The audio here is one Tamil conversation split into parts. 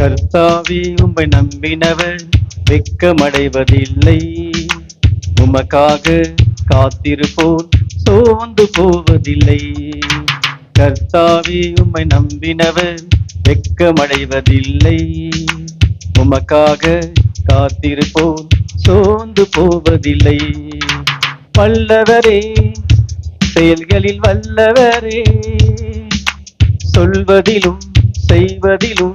கர்த்தாவே உம்மை நம்பினவர் வெக்கமடைவதில்லை உமக்காக காத்திருப்போர் சோர்ந்து போவதில்லை. கர்த்தாவே உம்மை நம்பினவர் வெட்கமடைவதில்லை. உமக்காக காத்திருப்போர் சோர்ந்து போவதில்லை. வல்லவரே செயல்களில் வல்லவரே. சொல்வதிலும் செய்வதிலும்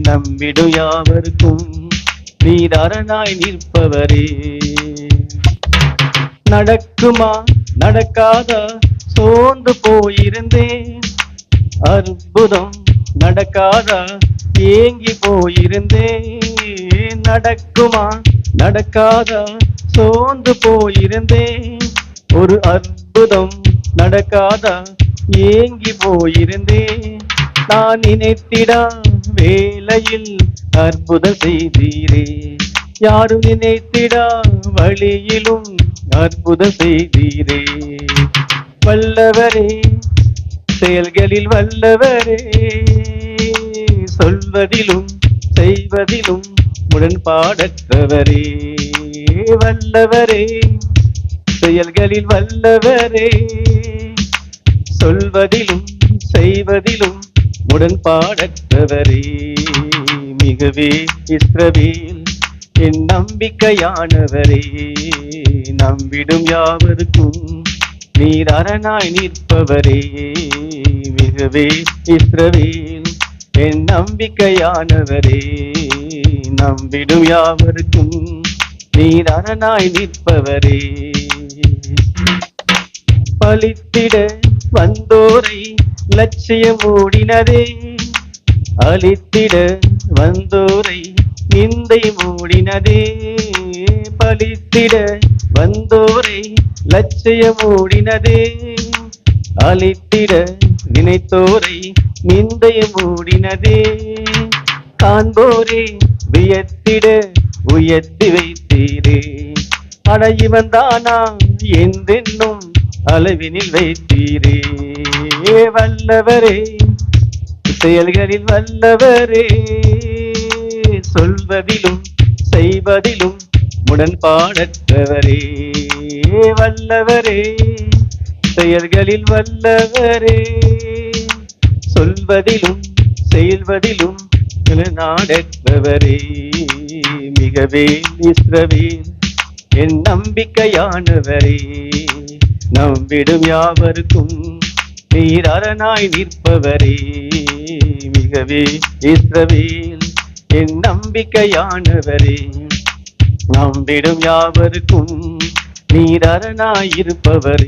நம்பிடும் யாவருக்கும் நீர் அரணாய் நிற்பவரே. நடக்குமா நடக்காதா? சோர்ந்து போயிருந்தேன். அற்புதம் நடக்காதா? ஏங்கி போயிருந்தேன். நடக்குமா நடக்காதா? சோர்ந்து போயிருந்தேன். ஒரு அற்புதம் நடக்காதா? ஏங்கி போயிருந்தேன். நான் நினைத்திடா வேளையில் அற்புதம் செய்தீரே. யாரும் நினைத்திடா வழியிலும் அற்புதம் செய்தீரே. வல்லவரே செயல்களில் வல்லவரே. சொல்வதிலும் செய்வதிலும் உடன்பாடற்றவரே. வல்லவரே செயல்களில் வல்லவரே. சொல்வதிலும் செய்வதிலும் முரண்பாடற்றவரே மிகவே இஸ்ரவேல் என் நம்பிக்கையானவரே. நம்பிடும் யாவருக்கும் நீர் அரணாய் நிற்பவரே. மிகவே இஸ்ரவேல் என் நம்பிக்கையானவரே. நம்பிடும் யாவருக்கும் நீர் அரணாய் நிற்பவரே. பலித்திட வந்தோரை லட்சியம் ஓடினதே அழித்திட வந்தோரை நிந்தை மூடினதே. பலித்திட வந்தோரை லட்சியம் ஓடினதே அழித்திட நினைத்தோரை நிந்தை மூடினதே. காண்போரே வியத்திட உயர்த்தி வைத்தீரே. அட இவன் தானா என்றென்னும் அளவினில் வைத்தீரே. ஏ வல்லவரே செயல்களில் வல்லவரே. சொல்வதிலும் செய்வதிலும் உடன்பாடற்றவரே வல்லவரே செயல்களில் வல்லவரே. சொல்வதிலும் செயல்வதிலும் நாடற்றவரே மிகவே இஸ்ரவேல் என் நம்பிக்கையானவரே. நம்பிடும் யாவருக்கும் நீர் அரணாய் நிற்பவரே மிகவே இஸ்ரவேல் என் நம்பிக்கையானவரே. நம்பிடும் யாவருக்கும் நீர் அரணாய் இருப்பவரே.